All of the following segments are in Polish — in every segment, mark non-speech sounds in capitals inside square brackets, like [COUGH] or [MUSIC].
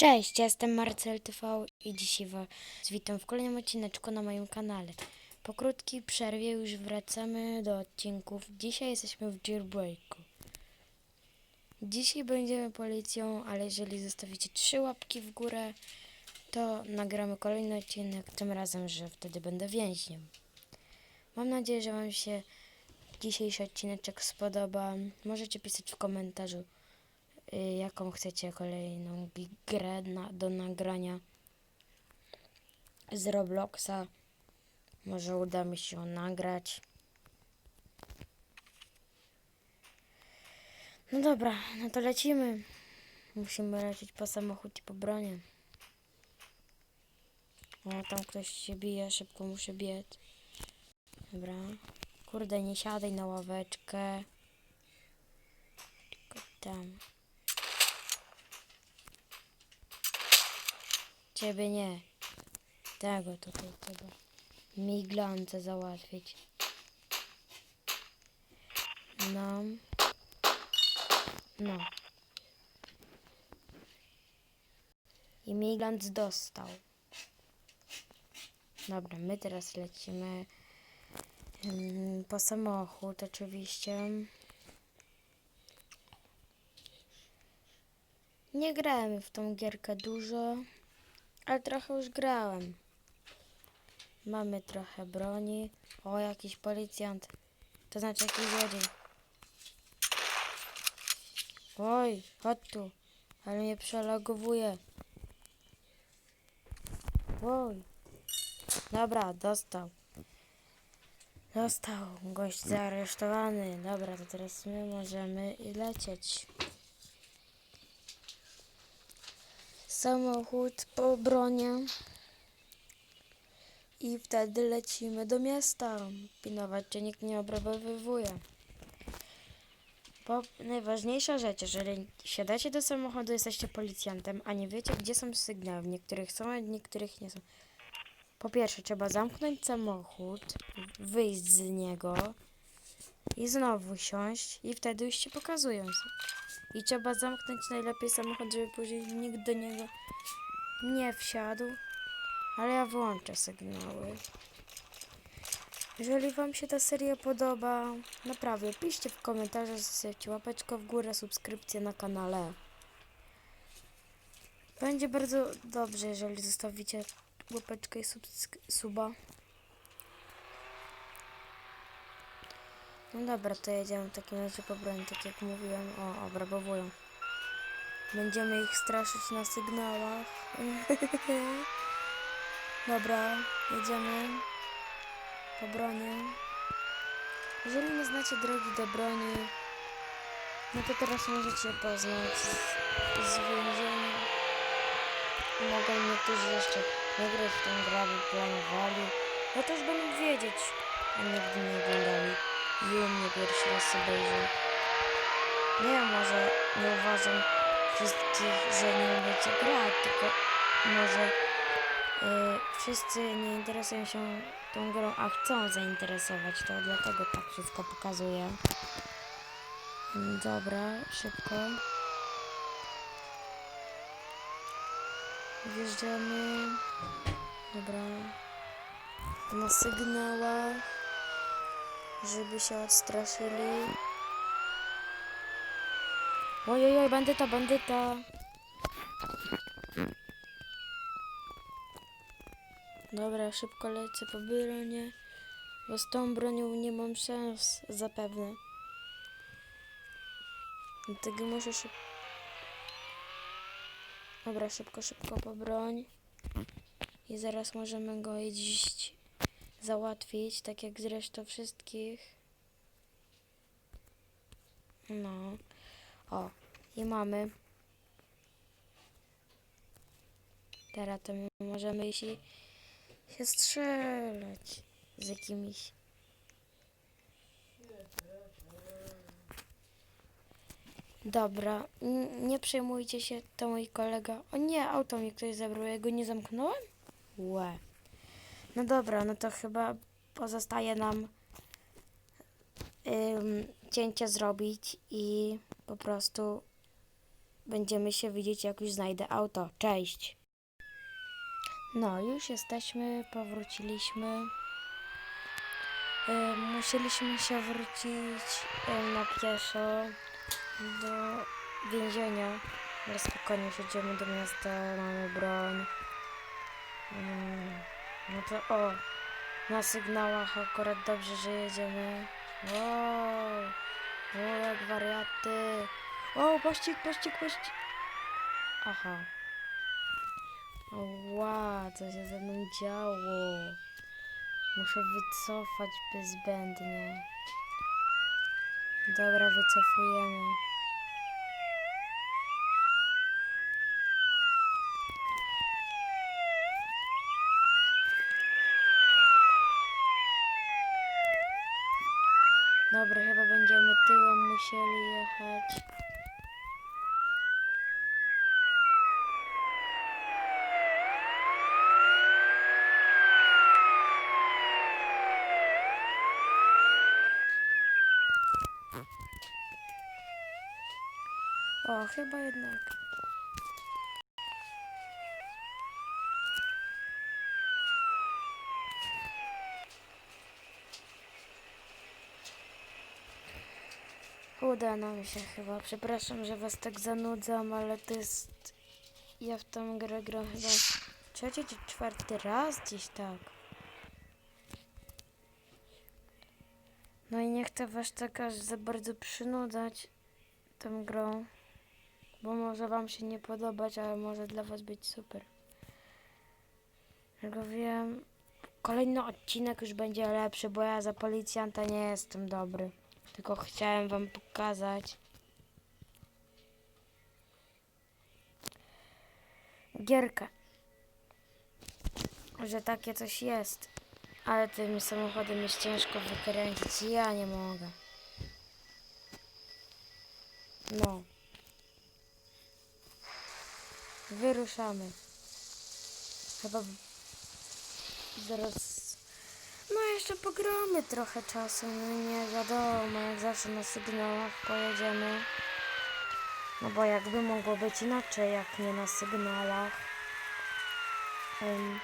Cześć, ja jestem Marcel TV i dzisiaj Was witam w kolejnym odcineczku na moim kanale. Po krótkiej przerwie już wracamy do odcinków. Dzisiaj jesteśmy w jailbreaku. Dzisiaj będziemy policją, ale jeżeli zostawicie trzy łapki w górę, to nagramy kolejny odcinek, tym razem, że wtedy będę więźniem. Mam nadzieję, że Wam się dzisiejszy odcineczek spodoba. Możecie pisać w komentarzu, jaką chcecie kolejną grę na, do nagrania z Robloxa. Może uda mi się nagrać. No dobra, no to lecimy. Musimy lecieć po samochód i po bronię. O, tam ktoś się bije, szybko muszę biec. Dobra. Kurde, nie siadaj na ławeczkę. Tylko tam. Ciebie nie. Tego tutaj trzeba. Miglance załatwić. No. No. I Miglance dostał. Dobra, my teraz lecimy mm, po samochód oczywiście. Nie grałem w tą gierkę dużo, ale trochę już grałem. Mamy trochę broni. O, jakiś policjant. To znaczy jakiś złodziej. Oj, chodź tu. Ale mnie przelogowuje. Oj. Dobra, dostał. Dostał. Gość zaaresztowany. Dobra, to teraz my możemy i lecieć. Samochód po bronie. I wtedy lecimy do miasta. Pilnować, czy nikt nie obrabowywuje. Po, najważniejsza rzecz, jeżeli siadacie do samochodu, jesteście policjantem, a nie wiecie, gdzie są sygnały. W niektórych są, a w niektórych nie są. Po pierwsze, trzeba zamknąć samochód, wyjść z niego i znowu siąść i wtedy już się pokazują. I trzeba zamknąć najlepiej samochód, żeby później nikt do niego nie wsiadł. Ale ja wyłączę sygnały. Jeżeli Wam się ta seria podoba, naprawdę piszcie w komentarzach, zostawcie łapeczkę w górę, subskrypcję na kanale. Będzie bardzo dobrze, jeżeli zostawicie łapeczkę i subsk- suba. No dobra, to jedziemy w takim razie po broń, tak jak mówiłem. O, obrabowują. Będziemy ich straszyć na sygnałach. [LAUGHS] dobra, jedziemy po bronię. Jeżeli nie znacie drogi do broni, no to teraz możecie poznać z, z więzienia. Mogą niektórzy jeszcze nie grać w tą grę, planowali. No to już będą wiedzieć, a nigdy nie oglądali. I u mnie pierwszy raz obejrzą. Nie może nie uważam wszystkich, że nie umiecie grać, tylko może y, wszyscy nie interesują się tą grą, a chcą zainteresować, to dlatego tak wszystko pokazuję. Dobra, szybko. Wjeżdżamy. Dobra. Na sygnałach, żeby się odstraszyli. Ojej, bandyta, bandyta. Dobra, szybko lecę po bronie, bo z tą bronią nie mam szans zapewne. Dlatego muszę szybko... Dobra, szybko, szybko po broń. I zaraz możemy go iść załatwić, tak jak zresztą wszystkich. No. O, i mamy. Teraz to my możemy iść i się strzelać z jakimiś. Dobra, nie przejmujcie się, to mój kolega. O nie, auto mi ktoś zabrał, ja go nie zamknąłem? Łe. No dobra, no to chyba pozostaje nam ym, cięcie zrobić i po prostu będziemy się widzieć, jak już znajdę auto. Cześć! No, już jesteśmy, powróciliśmy. Musieliśmy się wrócić na pieszo do więzienia. Ale spokojnie siedzimy do miasta, mamy broń. No to o, na sygnałach akurat dobrze, że jedziemy. Wow, o jak wariaty. O, pościg, pościg, pościg. Aha. Ła, co się ze mną działo. Muszę wycofać bezbędnie. Dobra, wycofujemy. Dobra, chyba będziemy tyłem musieli jechać. O, chyba jednak. Uda nam się chyba. Przepraszam, że was tak zanudzam, ale to jest... Ja w tą grę gram chyba trzeci czy czwarty raz gdzieś tak. No i nie chcę was tak aż za bardzo przynudzać tą grą. Bo może wam się nie podobać, ale może dla was być super. Tylko wiem, kolejny odcinek już będzie lepszy, bo ja za policjanta nie jestem dobry. Tylko chciałem wam pokazać. Gierkę. Że takie coś jest. Ale tym samochodem jest ciężko wykręcić. Ja nie mogę. No. Wyruszamy. Chyba zaraz. No jeszcze pogramy trochę czasu. No nie wiadomo, jak zawsze na sygnałach pojedziemy. No bo jakby mogło być inaczej, jak nie na sygnałach. Em,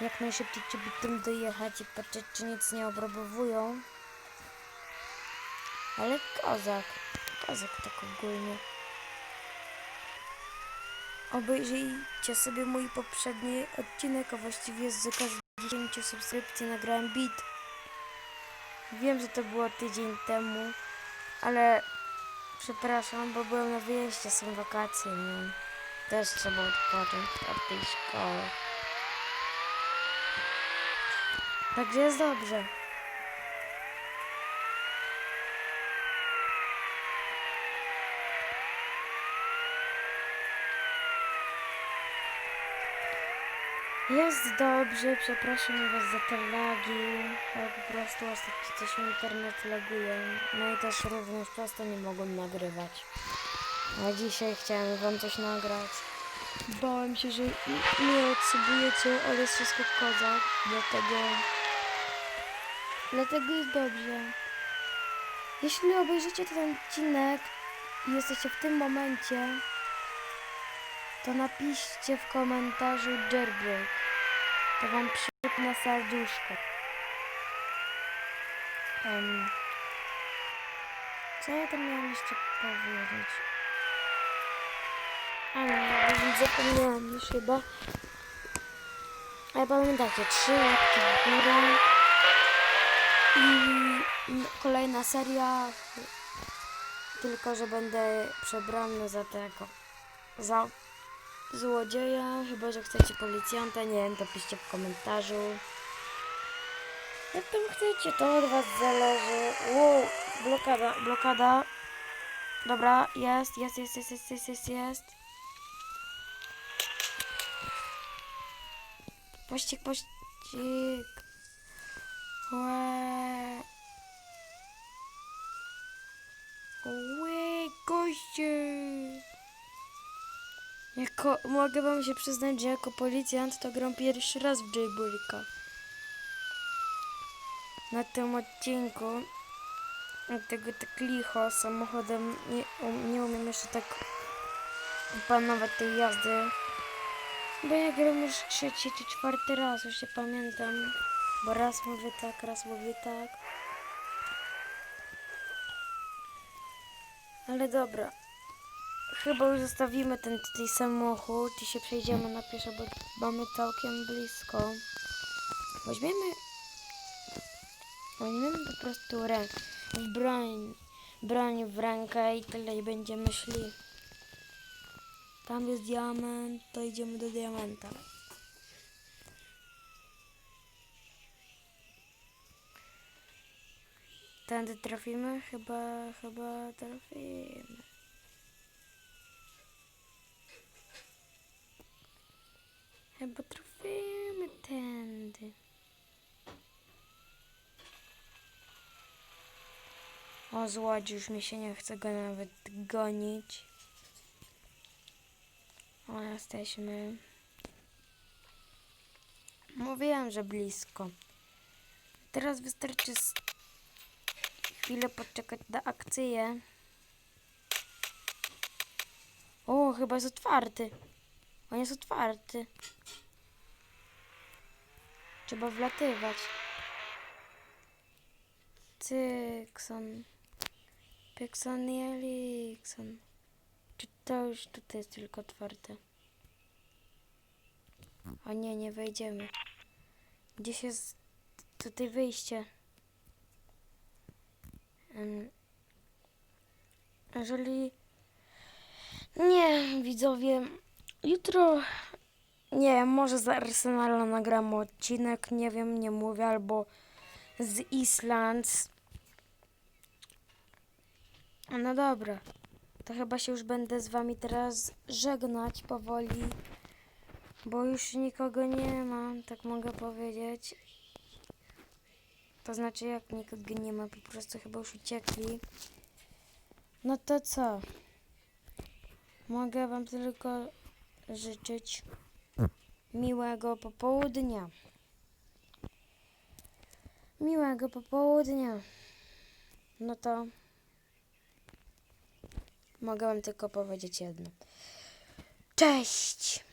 jak najszybciej trzeba tym dojechać i patrzeć, czy nic nie obrabowują. Ale kozak. Kozak tak ogólnie. Obejrzyjcie sobie mój poprzedni odcinek, a właściwie z 10 subskrypcji nagrałem beat. Wiem, że to było tydzień temu, ale przepraszam, bo byłem na wyjeździe, są wakacje, nie? Też trzeba odpocząć od tej szkoły. Także jest dobrze. Jest dobrze, przepraszam was za te lagi, ale po prostu ostatnio coś internet laguje. No i też również przez nie mogłem nagrywać. A dzisiaj chciałem wam coś nagrać. Bałem się, że nie odsubujecie, jest wszystko kozak, dlatego... Dlatego jest dobrze. Jeśli obejrzycie ten odcinek i jesteście w tym momencie, to napiszcie w komentarzu jailbreak. To wam przypnę serduszko. Em, co ja tam miałam jeszcze powiedzieć? A już zapomniałam już chyba. Ale pamiętacie, trzy łapki w górę. I kolejna seria. Tylko, że będę przebrany za tego. Za złodzieja, chyba że chcecie policjanta, nie wiem, to piszcie w komentarzu. Jak tam chcecie, to od was zależy. Wow, blokada, blokada. Dobra, jest, jest, jest, jest, jest, jest, jest, jest. Pościg, pościg. Łe. Łe, goście. Jako, mogę wam się przyznać, że jako policjant to gram pierwszy raz w Jailbreaka. Na tym odcinku tego tak licho samochodem nie, um, nie umiem jeszcze tak opanować tej jazdy. Bo ja gram już trzeci czy czwarty raz, już się pamiętam. Bo raz mówię tak, raz mówię tak. Ale dobra. Chyba już zostawimy ten tutaj samochód i się przejdziemy na pieszo, bo mamy całkiem blisko. Weźmiemy... Weźmiemy po prostu rę... broń, broń w rękę i tyle i będziemy szli. Tam jest diament, to idziemy do diamenta. Tędy trafimy? Chyba, chyba trafimy. Chyba trafimy tędy. O, złodź, już mi się nie chce go nawet gonić. O, jesteśmy. Mówiłem, że blisko. Teraz wystarczy chwilę poczekać na akcję. O, chyba jest otwarty. On jest otwarty. Trzeba wlatywać. Cykson. Pykson i Elikson. Czy to już tutaj jest tylko otwarte? O nie, nie wejdziemy. Gdzieś jest tutaj wyjście. Jeżeli... Nie, widzowie. Jutro... Nie może z Arsenala nagram odcinek, nie wiem, nie mówię, albo z Islands. No dobra. To chyba się już będę z wami teraz żegnać powoli. Bo już nikogo nie ma, tak mogę powiedzieć. To znaczy jak nikogo nie ma, po prostu chyba już uciekli. No to co? Mogę wam tylko życzyć miłego popołudnia. Miłego popołudnia. No to mogę wam tylko powiedzieć jedno. Cześć!